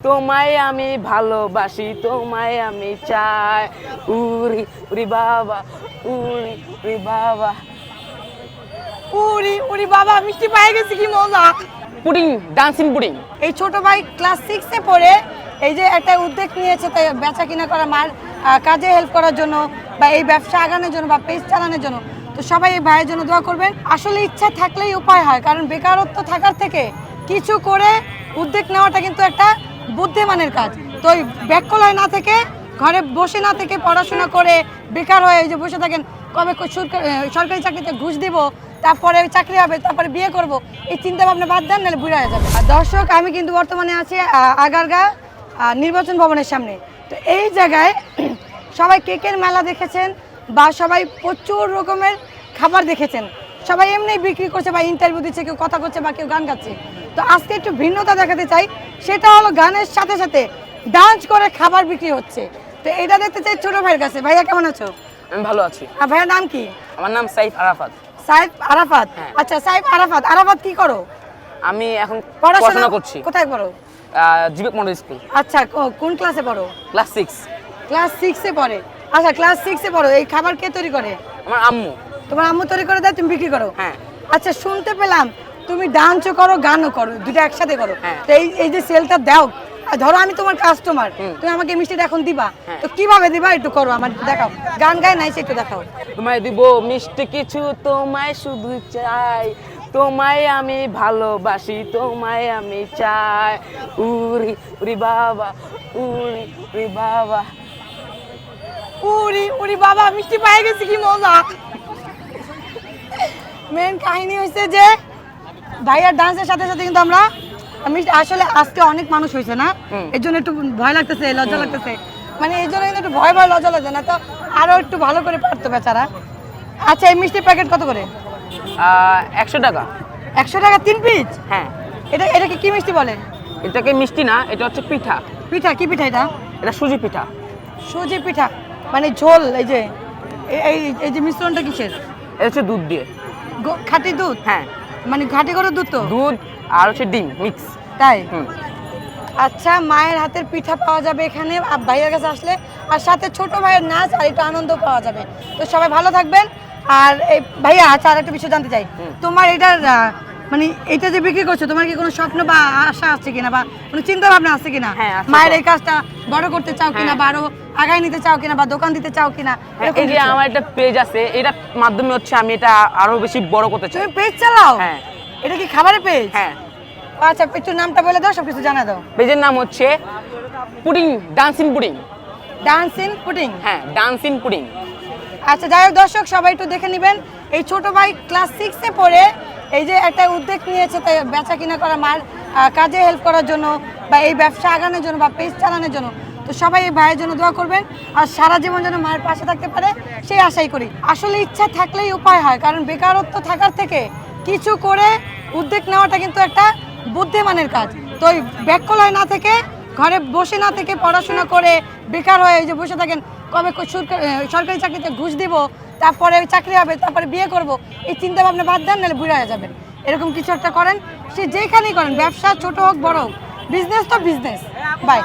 তোমায় আমি ভালোবাসি তোমায় আমি চাই। উরি উরি বাবা উরি উরি বাবা। উরি উরি বাবা মিষ্টি পায়ে গেছি কি মজা। পুডিং ডান্সিং পুডিং এই ছোট ভাই ক্লাস সিক্সে পড়ে এই যে একটা উদ্যোগ নিয়েছে তাই বেচা কিনা করা মার কাজে হেল্প করার জন্য বা এই ব্যবসা আগানোর জন্য বা পেজ চালানোর জন্য। তো সবাই এই ভাইয়ের জন্য দোয়া করবেন। আসলে ইচ্ছা থাকলেই উপায় হয় কারণ বেকারত্ব থাকার থেকে কিছু করে উদ্যোগ নেওয়াটা কিন্তু একটা বুদ্ধিমানের কাজ। তো ওই ব্যাকলয় না থেকে, ঘরে বসে না থেকে পড়াশোনা করে বেকার হয়ে যে বসে থাকেন, কবে সরকার- চাকরিতে ঘুষ দিব, তারপরে চাকরি হবে, তারপরে বিয়ে করব, এই চিন্তা ভাবনা বাদ দেন, নাহলে বুড়া যাবে। আর দর্শক, আমি কিন্তু বর্তমানে আছি আগারগা নির্বাচন ভবনের সামনে। তো এই জায়গায় সবাই কেকের মেলা দেখেছেন, বা সবাই প্রচুর রকমের খাবার দেখেছেন। সবাই এমনি বিক্রি করছে বা ইন্টারভিউ দিচ্ছে কেউ কথা করছে বা কেউ গান গাচ্ছে। তো আজকে একটু ভিন্নতা দেখাতে চাই সেটা হলো গানের সাথে সাথে ডান্স করে খাবার বিক্রি হচ্ছে। তো এটা দেখতে চাই ছোট ভাইয়ের কাছে। ভাইয়া কেমন আছো? আমি ভালো আছি। আর ভাইয়ার নাম কি? আমার নাম সাইফ আরাফাত। সাইফ আরাফাত? হ্যাঁ। আচ্ছা সাইফ আরাফাত আরাফাত কি করো? আমি এখন পড়াশোনা করছি। কোথায় পড়ো? Jibak model school. আচ্ছা কোন ক্লাসে পড়ো? ক্লাস সিক্স ক্লাস সিক্সে পড়ে। আচ্ছা ক্লাস সিক্সে পড়ো। এই খাবার কে তৈরি করে? আমার আম্মু। তোমার আম্মু তৈরি করে দেয় তুমি বিক্রি করো। হ্যাঁ। আচ্ছা শুনতে পেলাম তুমি ডান্সও করো গানও করো দুটো একসাথে করো। হ্যাঁ। তো এই এই যে সেলটা দাও ধরো আমি তোমার কাস্টমার তুমি আমাকে মিষ্টিটা এখন দিবা হ্যাঁ। তো কীভাবে দিবা একটু করো আমার দেখাও। গান গায় নাই একটু দেখাও। তোমায় দিব মিষ্টি কিছু তোমায় শুধু চাই তোমায় আমি ভালোবাসি তোমায় আমি চাই। উরি উরি বাবা উরি উরি বাবা। উরি উরি বাবা মিষ্টি পায়ে গেছি কি মজা। মেন কাহিনী হয়েছে যে ভাইয়ার ডান্সের সাথে সাথে কিন্তু আমরা আসলে আজকে অনেক মানুষ হয়েছে না। এর জন্য একটু ভয় লাগতেছে লজ্জা লাগতেছে। মানে এই জন্য কিন্তু একটু ভয় ভয় লজ্জা লাগে না তো? আরও একটু ভালো করে পারতো বেচারা। আচ্ছা এই মিষ্টির প্যাকেট কত করে? একশো টাকা। একশো টাকা তিন পিস হ্যাঁ। এটা এটাকে কি মিষ্টি বলে? এটাকে মিষ্টি না এটা হচ্ছে পিঠা। পিঠা কি পিঠা এটা? এটা সুজি পিঠা। সুজি পিঠা মানে ঝোল এই যে এই- এই যে মিশ্রণটা কিসের? এটা হচ্ছে দুধ দিয়ে। খাঁটি দুধ? হ্যাঁ। মানে ঘাটি করে দুধ তো? দুধ আর হচ্ছে ডিম মিক্স। তাই? আচ্ছা মায়ের হাতের পিঠা পাওয়া যাবে এখানে আর ভাইয়ের কাছে আসলে আর সাথে ছোট ভাইয়ের নাচ আর একটু আনন্দ পাওয়া যাবে। তো সবাই ভালো থাকবেন। আর এই ভাইয়া আচ্ছা আর একটা বিষয় জানতে চাই। তোমার এটার মানে এটা যে বিক্রি করছ তোমার কি কোনো স্বপ্ন বা আশা আছে কিনা বা কোনো চিন্তা ভাবনা আছে কিনা? হ্যাঁ। মায়ের এই কাজটা বড় করতে চাও কিনা হ্যাঁ। বা আরও আগায় নিতে চাও কিনা বা দোকান দিতে চাও কিনা হ্যাঁ, এই যে আমার একটা পেজ আছে এটার মাধ্যমে হচ্ছে আমি এটা আরও বেশি বড় করতে চাই। তুমি পেজ চালাও? হ্যাঁ। এটা কি খাবারের পেজ হ্যাঁ। আচ্ছা একটু নামটা বলে দাও সবকিছু জানা দাও। পেজের নাম হচ্ছে pudding dancing pudding dance pudding হ্যাঁ ডান্সিং পুডিং আচ্ছা যাই হোক দর্শক সবাই একটু দেখে নেবেন। এই ছোট ভাই ক্লাস সিক্সে পড়ে এই যে একটা উদ্যোগ নিয়েছে তাই বেচা কিনা করা মার কাজে হেল্প করার জন্য বা এই ব্যবসা আগানোর জন্য বা পেজ চালানোর জন্য। তো সবাই এই ভাইয়ের জন্য দোয়া করবেন আর সারা জীবন যেন মায়ের পাশে থাকতে পারে, সেই আশাই করি। আসলে ইচ্ছা থাকলেই উপায় হয়, কারণ বেকারত্ব থাকার থেকে কিছু করে উদ্যোগ নেওয়াটা কিন্তু একটা বুদ্ধিমানের কাজ। তো ওই ব্যাকলয় না থেকে, ঘরে বসে না থেকে পড়াশোনা করে বেকার হয়ে যে বসে থাকেন, কবে সরকারি চাকরিতে ঘুষ দিব তারপরে চাকরি হবে, তারপরে বিয়ে করব, এই চিন্তা ভাবনা বাদ দেন, নাহলে বুড়া হয়ে যাবেন। এরকম কিছু একটা করেন, সে যেখানেই করেন, ব্যবসা ছোট হোক, বড় হোক বিজনেস তো বিজনেস বাই